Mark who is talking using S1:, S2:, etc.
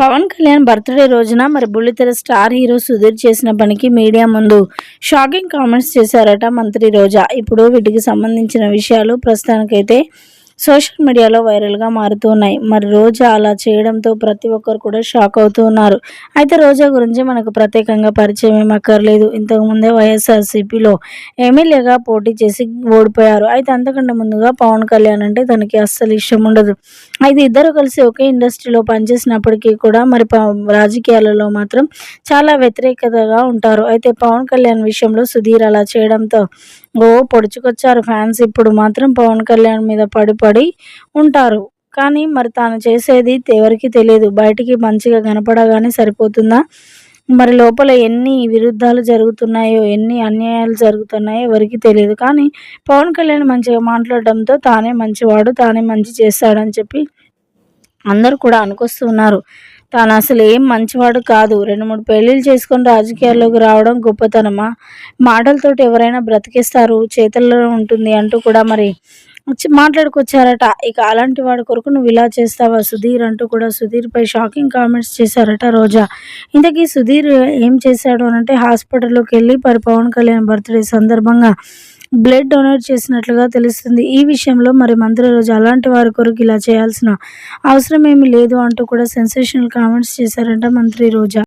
S1: Pawan Kalyan birthday రోజున మరి బుల్లితెర స్టార్ హీరో సుధీర్ చేసిన పనికి మీడియా ముందు షాకింగ్ కామెంట్స్ చేశారట మంత్రి రోజా. ఇప్పుడు వీటికి సంబంధించిన విషయాలు ప్రస్తుతానికైతే సోషల్ మీడియాలో వైరల్గా మారుతూ ఉన్నాయి. మరి రోజా అలా చేయడంతో ప్రతి ఒక్కరు కూడా షాక్ అవుతూ ఉన్నారు. అయితే రోజా గురించి మనకు ప్రత్యేకంగా పరిచయం ఏం అక్కర్లేదు. ఇంతకుముందే వైఎస్ఆర్సీపీలో ఎమ్మెల్యేగా పోటీ చేసి ఓడిపోయారు. అయితే అంతకంటే ముందుగా పవన్ కళ్యాణ్ అంటే తనకి అస్సలు ఇష్టం ఉండదు. అయితే ఇద్దరు కలిసి ఒకే ఇండస్ట్రీలో పనిచేసినప్పటికీ కూడా మరి ప- రాజకీయాలలో మాత్రం చాలా వ్యతిరేకతగా ఉంటారు. అయితే పవన్ కళ్యాణ్ విషయంలో సుధీర్ అలా చేయడంతో ఓ పొడుచుకొచ్చారు ఫ్యాన్స్. ఇప్పుడు మాత్రం పవన్ కళ్యాణ్ మీద పడి పడి ఉంటారు. కానీ మరి తాను చేసేది ఎవరికి తెలియదు బయటికి మంచిగా కనపడగానే సరిపోతుందా? మరి లోపల ఎన్ని విరుద్ధాలు జరుగుతున్నాయో ఎన్ని అన్యాయాలు జరుగుతున్నాయో ఎవరికి తెలియదు కానీ పవన్ కళ్యాణ్ మంచిగా మాట్లాడడంతో తానే మంచివాడు తానే మంచి చేస్తాడని చెప్పి అందరూ కూడా అనుకొస్తున్నారు తాను అసలు ఏం మంచివాడు కాదు. రెండు మూడు పెళ్ళిళ్ళు చేసుకొని రాజకీయాల్లోకి రావడం గొప్పతనమా? మాటలతోటి ఎవరైనా బ్రతికిస్తారు? చేతుల్లో ఉంటుంది అంటూ కూడా మరి వచ్చి మాట్లాడుకొచ్చారట. ఇక అలాంటి వాడి కొరకు నువ్వు ఇలా చేస్తావా? సుధీర్ అంటూ కూడా సుధీర్పై షాకింగ్ కామెంట్స్ చేశారట రోజా. ఇంతకీ సుధీర్ ఏం చేశాడు అని అంటే హాస్పిటల్లోకి వెళ్ళి మరి పవన్ కళ్యాణ్ బర్త్డే సందర్భంగా బ్లడ్ డొనేట్ చేసినట్లుగా తెలుస్తుంది. ఈ విషయంలో మరి మంత్రి రోజు అలాంటి వారి కొరకు ఇలా చేయాల్సిన అవసరం ఏమీ లేదు అంటూ కూడా సెన్సేషనల్ కామెంట్స్ చేశారంట మంత్రి రోజా.